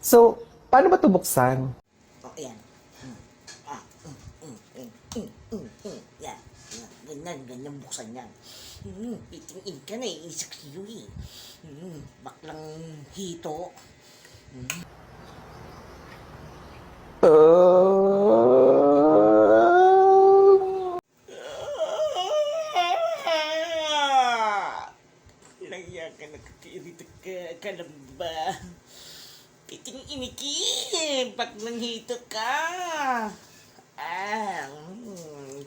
So, paano ba ito buksan? O, ayan. Hmm. Ah, mm, mm, mm, mm, mm, mm. Yan. Yan. Ganyan, ganyan buksan yan. Hmm, pitingin ka na eh, isak siyo eh. Hmm, baklang hito. Laya ka, nagkakirito ka, ka lang ba? Piting iniki, baklang hito ka. Ah, mm,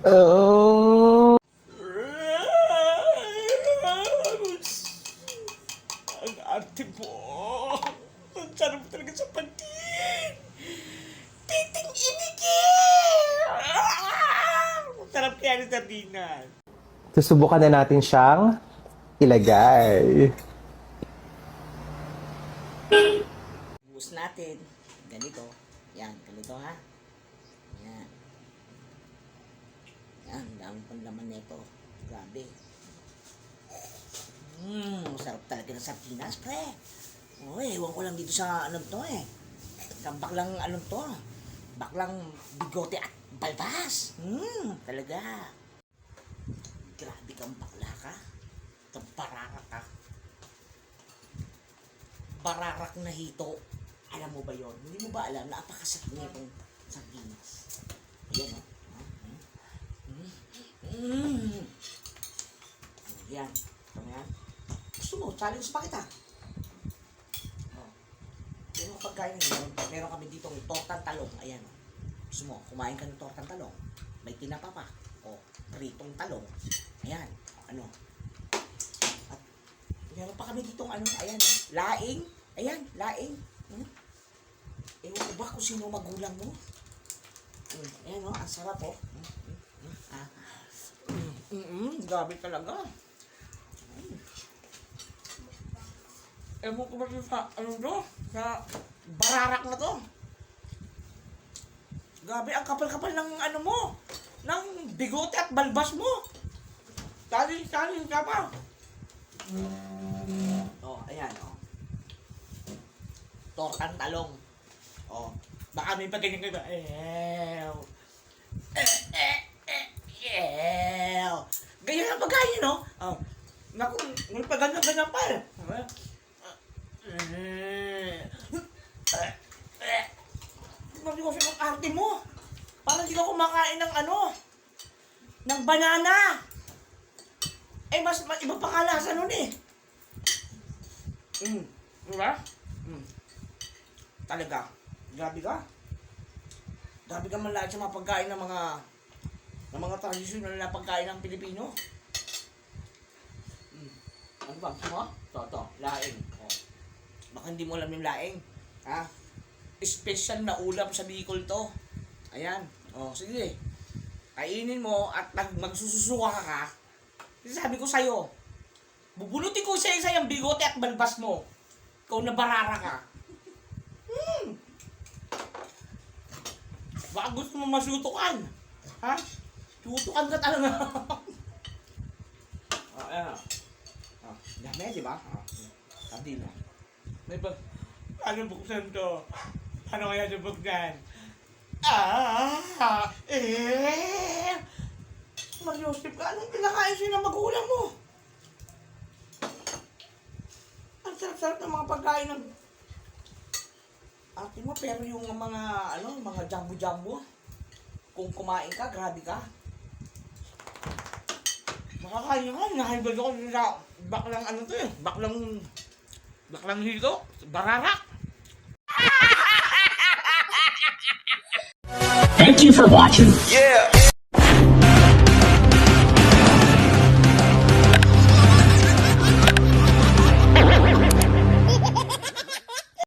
Oh. Ang arte mo. Ang sarap talaga sa pagkain. Titing iniki! Ang sarap kaya ng sardinas. Susubukan na natin siyang ilagay. Natin. Ganito. Yan, ganito ha. Yan. Yan, dami pang laman nito. Grabe. Mmm, sarap talaga ng sardinas, pre. Oh, ewan ko lang dito sa ano to eh. Sa baklang ano to. Baklang bigote at balbas. Mmm, talaga. Grabe kang bakla ka. Kang bararak ka. Bararak na hito. Alam mo ba yon? Hindi mo ba alam na apakasarap niya itong sardinas? Ayan o. Mm. Mm. Yan. Ito yan. Gusto mo, challenge pa kita. Oh. Pero pagkain meron, meron kami dito ng tortang talong. Ayan o. Gusto mo, kumain ka ng tortang talong. May tinapa pa. O, pritong talong. Ayan. Ano? At meron pa kami dito ano, ayan. Laing. Ayan, laing. Hmm? Ewan ko ba kung sino magulang mo? Mm, ayan o, ang sarap o. Mm, mm, mm, ah. Mm, mm, mm, grabe talaga. Mm. Ewan ko ba sa, ano to? Sa bararak na to. Grabe, ang kapal-kapal ng ano mo. Ng bigote at balbas mo. Talin-talin ka pa. Oh, ayan oh. Tortang talong. Oh. Baka may pagganyan kayo ba? Ew. Eh, eh, eh. Ganyan ang pagkain, no? Oh. Naku, may pagganyan-ganyan pa eh. Sabi ko ng arte mo. Parang hindi ka kumakain ng ano, ng banana. Eh, mas, mas iba pa kalasa nun eh. Mm. Diba? Mm. Talaga. Grabe ka. Grabe ka man lahat sa mga pagkain ng mga ng mga tradisyonal na pagkain ng Pilipino. Mm. Ano ba? Gusto mo? Ito, ito. Laing. Oh. Baka hindi mo alam yung laing. Ha? Special na ulam sa Bicol to. Ayan. Oh, sige. Kainin mo at mag magsususuka ka sabi ko sa'yo, bubulutin ko sa isa yung bigote at balbas mo. Ikaw na barara ka. Hmm. Baka gusto mo masutukan. Ha? Tutukan ka talaga. oh, ayan. Oh, dami, di ba? Oh, sabi na. May pag... Paano buksan to? Paano kaya ito buksan? Ah! Eh! Mariosip ka, anong pinakain sa'yo ng magulang mo? Ang sarap-sarap ng mga pagkain ng ate mo, pero yung mga, ano, mga jumbo-jumbo, kung kumain ka, grabe ka. Makakain ka, nahibad ako sa baklang ano to eh, baklang, baklang hilo, bararak. Thank you for watching. Yeah.